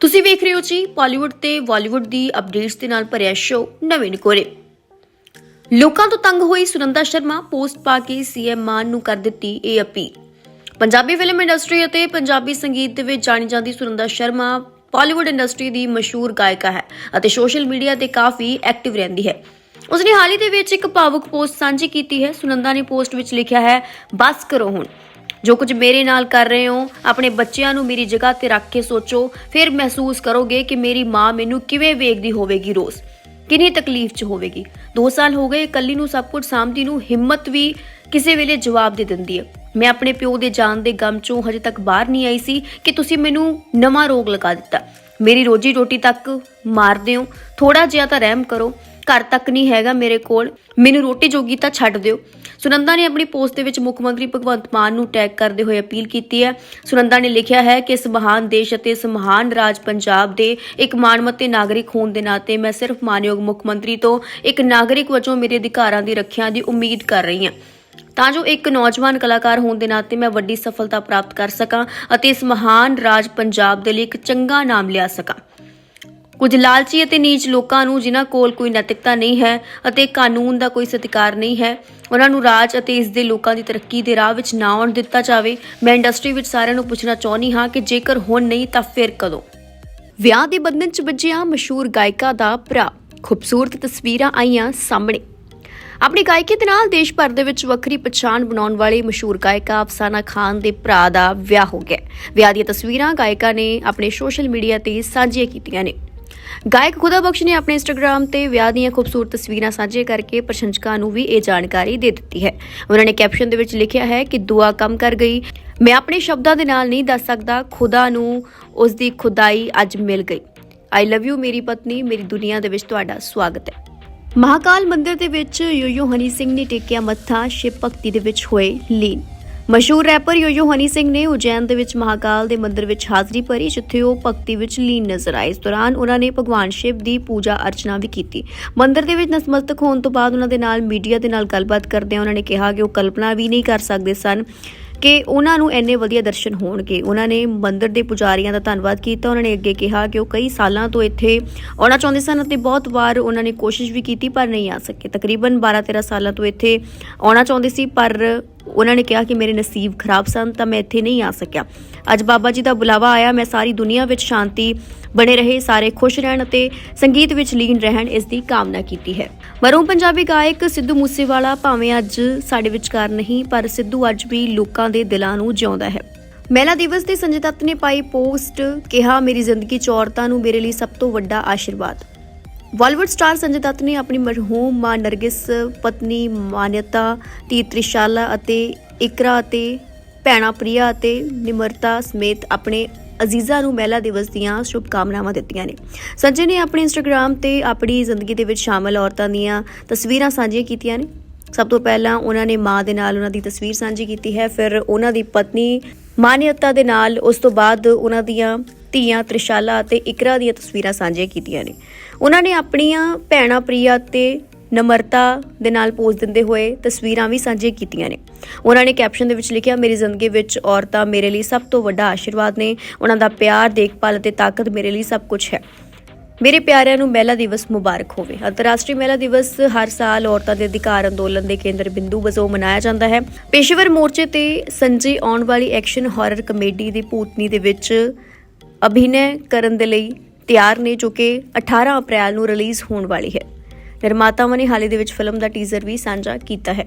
ਤੁਸੀਂ ਵੇਖ ਰਹੇ ਹੋ ਜੀ ਬਾਲੀਵੁੱਡ ਤੇ ਬਾਲੀਵੁੱਡ ਦੀ ਅਪਡੇਟਸ ਦੇ ਨਾਲ ਭਰਿਆ ਸ਼ੋਅ ਨਵੇਂ ਨਿਕੋਰੇ। ਲੋਕਾਂ ਤੋਂ ਤੰਗ ਹੋਈ ਸੁਨੰਦਾ ਸ਼ਰਮਾ ਪੋਸਟ ਪਾ ਕੇ ਸੀਐਮ ਮਾਨ ਨੂੰ ਕਰ ਦਿੱਤੀ ਇਹ ਅਪੀਲ ਪੰਜਾਬੀ ਫਿਲਮ ਇੰਡਸਟਰੀ ਅਤੇ ਪੰਜਾਬੀ ਸੰਗੀਤ ਦੇ ਵਿੱਚ ਜਾਣੀ ਜਾਂਦੀ ਸੁਨੰਦਾ ਸ਼ਰਮਾ ਬਾਲੀਵੁੱਡ ਇੰਡਸਟਰੀ ਦੀ ਮਸ਼ਹੂਰ ਗਾਇਕਾ ਹੈ ਅਤੇ ਸੋਸ਼ਲ ਮੀਡੀਆ ਤੇ ਕਾਫੀ ਐਕਟਿਵ ਰਹਿੰਦੀ ਹੈ। ਉਸਨੇ ਹਾਲ ਹੀ ਦੇ ਵਿੱਚ ਇੱਕ ਭਾਵੁਕ ਪੋਸਟ ਸਾਂਝੀ ਕੀਤੀ ਹੈ। ਸੁਨੰਦਾ ਨੇ ਪੋਸਟ ਵਿੱਚ ਲਿਖਿਆ ਹੈ, ਬਸ ਕਰੋ ਹੁਣ। ਜੋ ਕੁਝ ਮੇਰੇ ਨਾਲ ਕਰ ਰਹੇ ਹੋ, ਆਪਣੇ ਬੱਚਿਆਂ ਨੂੰ ਮੇਰੀ ਜਗ੍ਹਾ ਤੇ ਰੱਖ ਕੇ ਸੋਚੋ, ਫਿਰ ਮਹਿਸੂਸ ਕਰੋਗੇ ਕਿ ਮੇਰੀ ਮਾਂ ਮੈਨੂੰ ਕਿਵੇਂ ਵੇਖਦੀ ਹੋਵੇਗੀ ਰੋਜ਼, ਕਿੰਨੀ ਤਕਲੀਫ 'ਚ ਹੋਵੇਗੀ। 2 ਸਾਲ ਹੋ ਗਏ, ਇਕੱਲੀ ਨੂੰ ਸਭ ਕੁਝ ਸਾਂਭਦੀ ਨੂੰ ਹਿੰਮਤ ਵੀ ਕਿਸੇ ਵੇਲੇ ਜਵਾਬ ਦੇ ਦਿੰਦੀ ਹੈ। ਮੈਂ ਆਪਣੇ ਪਿਓ ਦੇ ਜਾਨ ਦੇ ਗਮ 'ਚੋਂ ਹਜੇ ਤੱਕ ਬਾਹਰ ਨਹੀਂ ਆਈ ਸੀ ਕਿ ਤੁਸੀਂ ਮੈਨੂੰ ਨਵਾਂ ਰੋਗ ਲਗਾ ਦਿੱਤਾ। ਮੇਰੀ ਰੋਜੀ ਰੋਟੀ ਤੱਕ ਮਾਰਦੇ ਹੋ ਥੋੜਾ ਜਿਹਾ ਤਾਂ ਰਹਿਮ ਕਰੋ ਘਰ ਤੱਕ ਨਹੀਂ ਹੈਗਾ ਮੇਰੇ ਕੋਲ। ਮੈਨੂੰ ਰੋਟੀ ਜੋਗੀ ਤਾਂ ਛੱਡ ਦਿਓ। ਸੁਨੰਦਾ ਨੇ ਆਪਣੀ ਪੋਸਟ ਦੇ ਵਿੱਚ ਮੁੱਖ ਮੰਤਰੀ ਭਗਵੰਤ ਮਾਨ ਨੂੰ ਟੈਗ ਕਰਦੇ ਹੋਏ ਅਪੀਲ ਕੀਤੀ ਹੈ। ਸੁਨੰਦਾ ਨੇ ਲਿਖਿਆ ਹੈ ਕਿ ਇਸ ਮਹਾਨ ਦੇਸ਼ ਅਤੇ ਇਸ ਮਹਾਨ ਰਾਜ ਪੰਜਾਬ ਦੇ ਇੱਕ ਮਾਣਮੱਤੇ ਨਾਗਰਿਕ ਹੋਣ ਦੇ ਨਾਤੇ ਮੈਂ ਸਿਰਫ ਮਾਨਯੋਗ ਮੁੱਖ ਮੰਤਰੀ ਤੋਂ ਇੱਕ ਨਾਗਰਿਕ ਵਜੋਂ ਮੇਰੇ ਅਧਿਕਾਰਾਂ ਦੀ ਰੱਖਿਆ ਦੀ ਉਮੀਦ ਕਰ ਰਹੀ ਹਾਂ। ਤਾਂ ਜੋ ਇੱਕ ਨੌਜਵਾਨ ਕਲਾਕਾਰ ਹੋਣ ਦੇ ਨਾਤੇ ਮੈਂ ਵੱਡੀ ਸਫਲਤਾ ਪ੍ਰਾਪਤ ਕਰ ਸਕਾਂ ਅਤੇ ਇਸ ਮਹਾਨ ਰਾਜ ਪੰਜਾਬ ਦੇ ਲਈ ਇੱਕ ਚੰਗਾ ਨਾਮ ਲਿਆ ਸਕਾਂ। ਕੁਝ ਲਾਲਚੀ ਅਤੇ ਨੀਚ ਲੋਕਾਂ ਨੂੰ ਜਿਨ੍ਹਾਂ ਕੋਲ ਕੋਈ ਨੈਤਿਕਤਾ ਨਹੀਂ ਹੈ ਅਤੇ ਕਾਨੂੰਨ ਦਾ ਕੋਈ ਸਤਿਕਾਰ ਨਹੀਂ ਹੈ, ਉਹਨਾਂ ਨੂੰ ਰਾਜ ਅਤੇ ਇਸ ਦੇ ਲੋਕਾਂ ਦੀ ਤਰੱਕੀ ਦੇ ਰਾਹ ਵਿੱਚ ਨਾ ਆਉਣ ਦਿੱਤਾ ਜਾਵੇ। ਮੈਂ ਇੰਡਸਟਰੀ ਵਿੱਚ ਸਾਰਿਆਂ ਨੂੰ ਪੁੱਛਣਾ ਚਾਹੁੰਦੀ ਹਾਂ ਕਿ ਜੇਕਰ ਹੁਣ ਨਹੀਂ ਤਾਂ ਫਿਰ ਕਦੋਂ? ਵਿਆਹ ਦੇ ਬੰਧਨ 'ਚ ਵੱਜਿਆ ਮਸ਼ਹੂਰ ਗਾਇਕਾ ਦਾ ਭਰਾ। ਖੂਬਸੂਰਤ ਤਸਵੀਰਾਂ ਆਈਆਂ ਸਾਹਮਣੇ। ਆਪਣੀ ਗਾਇਕੀ ਦੇ ਨਾਲ ਦੇਸ਼ ਭਰ ਦੇ ਵਿੱਚ ਵੱਖਰੀ ਪਛਾਣ ਬਣਾਉਣ ਵਾਲੇ ਮਸ਼ਹੂਰ ਗਾਇਕਾ ਅਫਸਾਨਾ ਖਾਨ ਦੇ ਭਰਾ ਦਾ ਵਿਆਹ ਹੋ ਗਿਆ। ਵਿਆਹ ਦੀਆਂ ਤਸਵੀਰਾਂ ਗਾਇਕਾ ਨੇ ਆਪਣੇ ਸੋਸ਼ਲ ਮੀਡੀਆ ਤੇ ਸਾਂਝੀਆਂ ਕੀਤੀਆਂ ਨੇ। ਗਾਇਕ ਖੁਦਾ ਬਖਸ਼ ਨੇ ਆਪਣੇ ਇੰਸਟਾਗ੍ਰam ਤੇ ਵਿਆਹ ਦੀਆਂ ਖੂਬਸੂਰਤ ਤਸਵੀਰਾਂ ਸਾਂਝੇ ਕਰਕੇ ਪ੍ਰਸ਼ੰਸਕਾਂ ਨੂੰ ਵੀ ਇਹ ਜਾਣਕਾਰੀ ਦੇ ਦਿੱਤੀ ਹੈ। ਉਹਨਾਂ ਨੇ ਕੈਪਸ਼ਨ ਦੇ ਵਿੱਚ ਲਿਖਿਆ ਹੈ ਕਿ ਦੁਆ ਕੰਮ ਕਰ ਗਈ। ਮੈਂ ਆਪਣੇ ਸ਼ਬਦਾਂ ਦੇ ਨਾਲ ਨਹੀਂ ਦੱਸ ਸਕਦਾ। ਖੁਦਾ ਨੂੰ ਉਸ ਦੀ ਖੁਦਾਈ ਅੱਜ ਮਿਲ ਗਈ। ਆਈ ਲਵ ਯੂ ਮੇਰੀ ਪਤਨੀ। ਮੇਰੀ ਦੁਨੀਆ ਦੇ ਵਿੱਚ ਤੁਹਾਡਾ ਸਵਾਗਤ ਹੈ। ਮਹਾਕਾਲ ਮੰਦਿਰ ਦੇ ਵਿੱਚ ਯੋਯੋ ਹਨੀ ਸਿੰਘ ਨੇ ਟੇਕਿਆ ਮੱਥਾ। ਸ਼ਿਵ ਭਗਤੀ ਦੇ ਵਿੱਚ ਹੋਏ ਲੀਨ। ਮਸ਼ਹੂਰ ਰੈਪਰ ਯੋਯੋ ਹਨੀ ਸਿੰਘ ਨੇ ਉਜੈਨ ਦੇ ਵਿੱਚ ਮਹਾਕਾਲ ਦੇ ਮੰਦਿਰ ਵਿੱਚ ਹਾਜ਼ਰੀ ਭਰੀ, ਜਿੱਥੇ ਉਹ ਭਗਤੀ ਵਿੱਚ ਲੀਨ ਨਜ਼ਰ ਆਏ। ਇਸ ਦੌਰਾਨ ਉਹਨਾਂ ਨੇ ਭਗਵਾਨ ਸ਼ਿਵ ਦੀ ਪੂਜਾ ਅਰਚਨਾ ਵੀ ਕੀਤੀ। ਮੰਦਿਰ ਦੇ ਵਿੱਚ ਨਤਮਸਤਕ ਹੋਣ ਤੋਂ ਬਾਅਦ ਉਹਨਾਂ ਦੇ ਨਾਲ ਮੀਡੀਆ ਦੇ ਨਾਲ ਗੱਲਬਾਤ ਕਰਦਿਆਂ ਉਹਨਾਂ ਨੇ ਕਿਹਾ ਕਿ ਉਹ ਕਲਪਨਾ ਵੀ ਨਹੀਂ ਕਰ ਸਕਦੇ ਸਨ ਕਿ ਉਹਨਾਂ ਨੂੰ ਇੰਨੇ ਵਧੀਆ ਦਰਸ਼ਨ ਹੋਣਗੇ। ਉਹਨਾਂ ਨੇ ਮੰਦਿਰ ਦੇ ਪੁਜਾਰੀਆਂ ਦਾ ਧੰਨਵਾਦ ਕੀਤਾ। ਉਹਨਾਂ ਨੇ ਅੱਗੇ ਕਿਹਾ ਕਿ ਉਹ ਕਈ ਸਾਲਾਂ ਤੋਂ ਇੱਥੇ ਆਉਣਾ ਚਾਹੁੰਦੇ ਸਨ ਅਤੇ ਬਹੁਤ ਵਾਰ ਉਹਨਾਂ ਨੇ ਕੋਸ਼ਿਸ਼ ਵੀ ਕੀਤੀ ਪਰ ਨਹੀਂ ਆ ਸਕੇ। ਤਕਰੀਬਨ 12-13 ਸਾਲਾਂ ਤੋਂ ਇੱਥੇ ਆਉਣਾ ਚਾਹੁੰਦੇ ਸੀ ਪਰ ਉਹਨਾਂ ਨੇ ਕਿਹਾ ਕਿ ਮੇਰੇ ਨਸੀਬ ਖਰਾਬ ਸਨ ਤਾਂ ਮੈਂ ਇੱਥੇ ਨਹੀਂ ਆ ਸਕਿਆ। ਅੱਜ ਬਾਬਾ ਜੀ ਦਾ ਬੁਲਾਵਾ ਆਇਆ, ਮੈਂ ਸਾਰੀ ਦੁਨੀਆ ਵਿੱਚ ਸ਼ਾਂਤੀ ਬਣੇ ਰਹੇ, ਸਾਰੇ ਖੁਸ਼ ਰਹਿਣ ਅਤੇ ਸੰਗੀਤ ਵਿੱਚ ਲੀਨ ਰਹਿਣ ਇਸ ਦੀ ਕਾਮਨਾ ਕੀਤੀ ਹੈ। ਮਰਹੂਮ ਪੰਜਾਬੀ ਗਾਇਕ ਸਿੱਧੂ ਮੂਸੇਵਾਲਾ ਭਾਵੇਂ ਅੱਜ ਸਾਡੇ ਵਿਚਕਾਰ ਨਹੀਂ, ਪਰ ਸਿੱਧੂ ਅੱਜ ਵੀ ਲੋਕਾਂ ਦੇ ਦਿਲਾਂ ਨੂੰ ਜਿਉਂਦਾ ਹੈ। ਮਹਿਲਾ ਦਿਵਸ ਤੇ ਸੰਜੇ ਦੱਤ ਨੇ ਪਾਈ ਪੋਸਟ, ਕਿਹਾ, ਮੇਰੀ ਜ਼ਿੰਦਗੀ ਚ ਔਰਤਾਂ ਨੂੰ ਮੇਰੇ ਲਈ ਸਭ ਤੋਂ ਵੱਡਾ ਆਸ਼ੀਰਵਾਦ। ਬਾਲੀਵੁੱਡ ਸਟਾਰ ਸੰਜੇ ਦੱਤ ਨੇ ਆਪਣੀ ਮਰਹੂਮ ਮਾਂ ਨਰਗਿਸ, ਪਤਨੀ ਮਾਨਿਅਤਾ, ਧੀ ਤ੍ਰਿਸ਼ਾਲਾ ਅਤੇ ਇਕਰਾ ਅਤੇ ਭੈਣਾ ਪ੍ਰਿਆ ਅਤੇ ਨਿਮਰਤਾ ਸਮੇਤ ਆਪਣੇ ਅਜ਼ੀਜ਼ਾ ਨੂੰ ਮਹਿਲਾ ਦਿਵਸ ਦੀਆਂ ਸ਼ੁਭ ਕਾਮਨਾਵਾਂ ਦਿੱਤੀਆਂ ਨੇ। ਸੰਜੇ ਨੇ ਆਪਣੇ ਇੰਸਟਾਗ੍ਰam ਤੇ ਆਪਣੀ ਜ਼ਿੰਦਗੀ ਦੇ ਵਿੱਚ ਸ਼ਾਮਲ ਔਰਤਾਂ ਦੀਆਂ ਤਸਵੀਰਾਂ ਸਾਂਝੀਆਂ ਕੀਤੀਆਂ ਨੇ। ਸਭ ਤੋਂ ਪਹਿਲਾਂ ਉਹਨਾਂ ਨੇ ਮਾਂ ਦੇ ਨਾਲ ਉਹਨਾਂ ਦੀ ਤਸਵੀਰ ਸਾਂਝੀ ਕੀਤੀ ਹੈ, ਫਿਰ ਉਹਨਾਂ ਦੀ ਪਤਨੀ ਮਾਨਿਅਤਾ ਦੇ ਨਾਲ ਉਸ ਤੋਂ ਬਾਅਦ ਉਹਨਾਂ ਦੀਆਂ ਧੀਆਂ ਤ੍ਰਿਸ਼ਾਲਾ ਅਤੇ ਇਕਰਾ ਦੀਆਂ ਤਸਵੀਰਾਂ ਸਾਂਝੀਆਂ ਕੀਤੀਆਂ ਨੇ। ਉਹਨਾਂ ਨੇ ਆਪਣੀਆਂ ਭੈਣਾਂ ਪ੍ਰਿਆ ਤੇ ਨਮਰਤਾ ਦੇ ਨਾਲ ਪੋਜ਼ ਦਿੰਦੇ ਹੋਏ ਤਸਵੀਰਾਂ ਵੀ ਸਾਂਝੀਆਂ ਕੀਤੀਆਂ ਨੇ। ਉਹਨਾਂ ਨੇ ਕੈਪਸ਼ਨ ਦੇ ਵਿੱਚ ਲਿਖਿਆ, ਮੇਰੀ ਜ਼ਿੰਦਗੀ ਵਿੱਚ ਔਰਤਾਂ ਮੇਰੇ ਲਈ ਸਭ ਤੋਂ ਵੱਡਾ ਆਸ਼ੀਰਵਾਦ ਨੇ। ਉਹਨਾਂ ਦਾ ਪਿਆਰ, ਦੇਖਭਾਲ ਅਤੇ ਤਾਕਤ ਮੇਰੇ ਲਈ ਸਭ ਕੁਝ ਹੈ। ਮੇਰੇ ਪਿਆਰਿਆਂ ਨੂੰ ਮਹਿਲਾ ਦਿਵਸ ਮੁਬਾਰਕ ਹੋਵੇ। ਅੰਤਰਰਾਸ਼ਟਰੀ ਮਹਿਲਾ ਦਿਵਸ ਹਰ ਸਾਲ ਔਰਤਾਂ ਦੇ ਅਧਿਕਾਰ ਅੰਦੋਲਨ ਦੇ ਕੇਂਦਰ ਬਿੰਦੂ ਵਜੋਂ ਮਨਾਇਆ ਜਾਂਦਾ ਹੈ। ਪੇਸ਼ੇਵਰ ਮੋਰਚੇ ਤੇ ਸੰਜੇ ਆਉਣ ਵਾਲੀ action horror comedy the Bhootni ਦੇ ਵਿੱਚ ਅਭਿਨੈ ਕਰਨ ਦੇ ਲਈ ਤਿਆਰ ਨੇ, ਜੋ ਕਿ 18 ਅਪ੍ਰੈਲ ਨੂੰ ਰਿਲੀਜ਼ ਹੋਣ ਵਾਲੀ ਹੈ। ਨਿਰਮਾਤਾਵਾਂ ਨੇ ਹਾਲੇ ਦੇ ਵਿੱਚ ਫਿਲਮ ਦਾ ਟੀਜ਼ਰ ਵੀ ਸਾਂਝਾ ਕੀਤਾ ਹੈ।